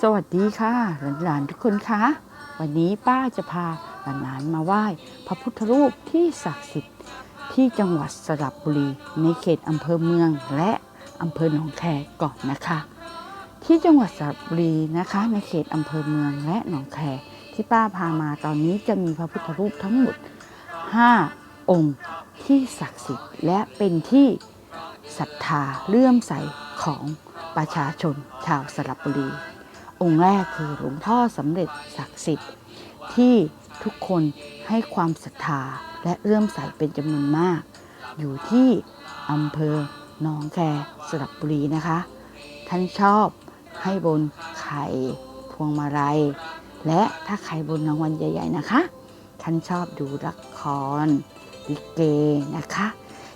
สวัสดีค่ะหลานๆทุกคนคะวันนี้ป้าจะพาหลานๆมาไหว้พระพุทธรูปที่ศักดิ์สิทธิ์ที่จังหวัดสระบุรี ในเขตอำเภอเมืองและอำเภอหนองแคก่อนนะคะ ที่จังหวัดสระบุรีนะคะ ในเขตอำเภอเมืองและหนองแคที่ป้าพามาตอนนี้จะมีพระพุทธรูปทั้งหมด 5 องค์ที่ศักดิ์สิทธิ์และเป็นที่ศรัทธาเลื่อมใสของประชาชนชาวสระบุรี องค์แรกคือหลวงพ่อสำเร็จศักดิ์สิทธิ์ที่ทุกคนให้ความศรัทธาและเลื่อมใสเป็นจำนวนมาก อยู่ที่อำเภอหนองแคสระบุรีนะคะ ท่านชอบให้บนไข่พวงมาลัย และถ้าใครบนรางวัลใหญ่ ๆนะคะ ท่านชอบดูละครลิเกนะคะ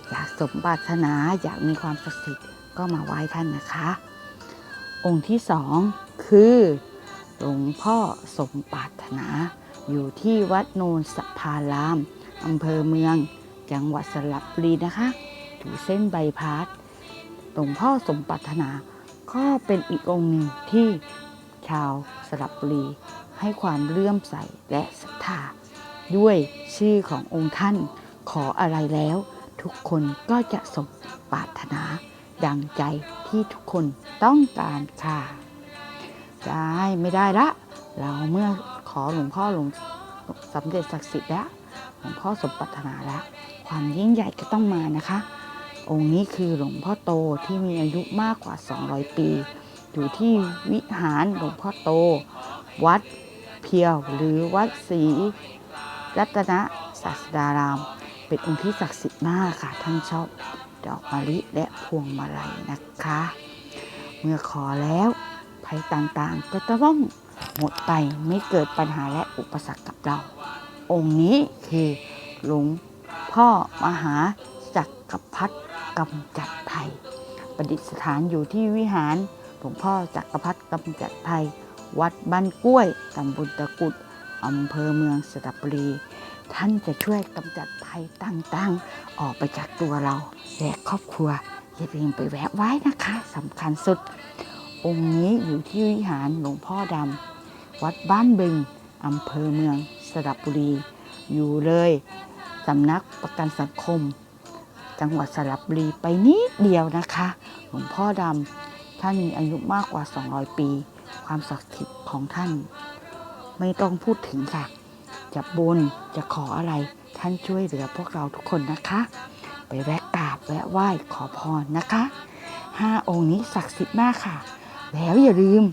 อยากสมปรารถนาอยากมีความศักดิ์สิทธิ์ก็มาไหว้ท่านนะคะ องค์ที่สอง คือหลวงพ่อสมปรารถนา อยู่ที่วัดโนนสภารามอำเภอเมือง จังหวัดสระบุรีนะคะอยู่เส้นใบพาสหลวงพ่อสมปรารถนา ก็เป็นอีกองค์หนึ่งที่ชาวสระบุรีให้ความเลื่อมใสและศรัทธาด้วยชื่อขององค์ท่านขออะไรแล้ว ทุกคนก็จะสมปรารถนา ดังใจที่ทุกคนต้องการค่ะ ได้ไม่ได้ละ เราเมื่อขอหลวงพ่อหลวงสำเร็จศักดิ์สิทธิ์แล้วหลวงพ่อสมปรารถนาแล้ว ความยิ่งใหญ่ก็ต้องมานะคะ องค์นี้คือหลวงพ่อโตที่มีอายุมากกว่า 200 ปี อยู่ที่วิหารหลวงพ่อโต วัดเพียวหรือวัดศรีรัตนศาสดาราม เป็นองค์ที่ศักดิ์สิทธิ์มากค่ะ ท่านชอบดอกมะลิและพวงมาลัยนะคะ เมื่อขอแล้ว ภัยต่างๆ ก็จะต้องหมดไปไม่เกิดปัญหาและอุปสรรคกับเรา องค์นี้คือหลวงพ่อมหาจักรพรรดิกำจัดภัยประดิษฐานอยู่ที่วิหารหลวงพ่อจักรพรรดิกำจัดภัยวัดบ้านกล้วยตำบลตะกุดอำเภอเมืองสระบุรี ท่านจะช่วยกำจัดภัยต่างๆ ออกไปจากตัวเราและครอบครัวอย่าลืมไปแวะไหว้นะคะสำคัญสุด องค์นี้อยู่ที่วิหารหลวงพ่อดำ วัดบ้านบึงอำเภอเมืองสระบุรี อยู่เลยสำนักประกันสังคม จังหวัดสระบุรีไปนิดเดียวนะคะ หลวงพ่อดำท่านมีอายุมากกว่า 200 ปี ความศักดิ์สิทธิ์ของท่าน ไม่ต้องพูดถึงค่ะ จะบนจะขออะไรท่านช่วยเหลือพวกเราทุกคนนะคะ ไปแวะกราบแวะไหว้ขอพรนะคะห้าองค์นี้ศักดิ์สิทธิ์มากค่ะ แล้วอย่าลืม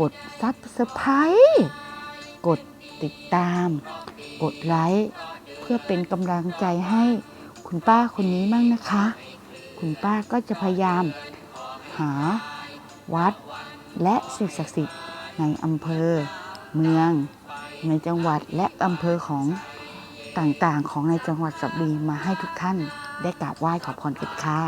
กดซับสไครต์กดติดตาม กดไลค์เพื่อเป็นกำลังใจให้คุณป้าคนนี้มั่งนะคะ คุณป้าก็จะพยายาม หาวัดและสิ่งศักดิ์สิทธิ์ในอำเภอ เมือง ในจังหวัดและอำเภอของต่างๆ ของในจังหวัดสระบุรีมาให้ทุกท่านได้กราบไหว้ขอพรกันค่ะ